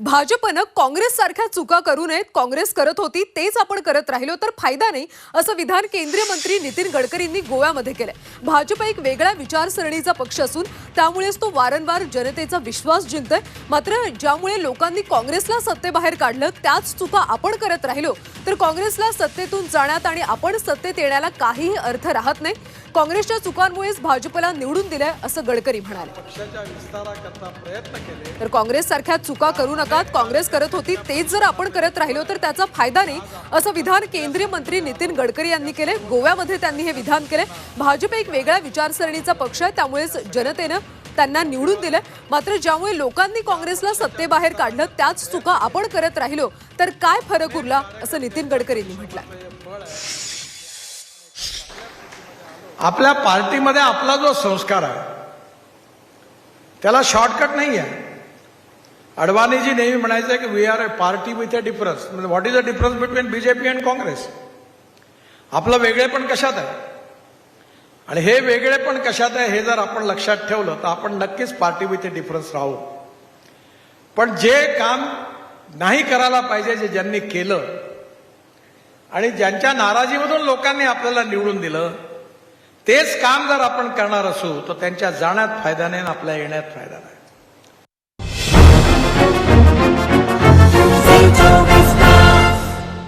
भाजपनं काँग्रेस सारख्या चुका करू नयेत काँग्रेस करत होती तेच आपण करत राहिलो तर फायदा नाही असं विधान केंद्रीय मंत्री नितीन गडकरींनी गोव्यामध्ये केलंय. भाजप एक वेगळ्या विचारसरणीचा पक्ष असून त्यामुळेच तो वारंवार जनतेचा विश्वास जिंकतोय. मात्र ज्यामुळे लोकांनी काँग्रेसला सत्तेबाहेर काढलं त्याच चुका आपण करत राहिलो. तर काँग्रेसला सत्तेतून जाण्यात आणि आपण सत्तेत येण्याला काहीही अर्थ राहत नाही. काँग्रेसच्या चुकांमुळेच भाजपला निवडून दिलंय असं गडकरी म्हणाले. तर काँग्रेस सारख्या चुका करू नकात काँग्रेस करत होती तेच जर आपण करत राहिलो तर त्याचा फायदा नाही असं विधान केंद्रीय मंत्री नितीन गडकरी यांनी केले गोव्यामध्ये त्यांनी हे विधान केले भाजप एक वेगळ्या विचारसरणीचा पक्ष आहे त्यामुळेच जनतेनं त्यांना निवडून दिलं मात्र ज्यामुळे लोकांनी काँग्रेसला सत्तेबाहेर काढलं त्याच चुका आपण करत राहिलो तर काय फरक उरला असं नितीन गडकरींनी म्हटलंय. आपल्या पार्टीमध्ये आपला जो संस्कार आहे त्याला शॉर्टकट नाही आहे अडवाणीजी नेहमी म्हणायचं की we are a party with a difference म्हणजे what is a difference between BJP and Congress आपलं वेगळेपण कशात आहे? आणि हे वेगळेपण कशात आहे हे जर आपण लक्षात ठेवलं तर आपण नक्कीच पार्टी विथ अ डिफरन्स राहू. पण जे काम नाही करायला पाहिजे जे ज्यांनी केलं आणि ज्यांच्या नाराजीमधून लोकांनी आपल्याला निवडून दिलं तेच काम जर आपण करणार असू तर त्यांच्या जाण्यात फायदा नाही आणि आपल्या येण्यात फायदा नाही.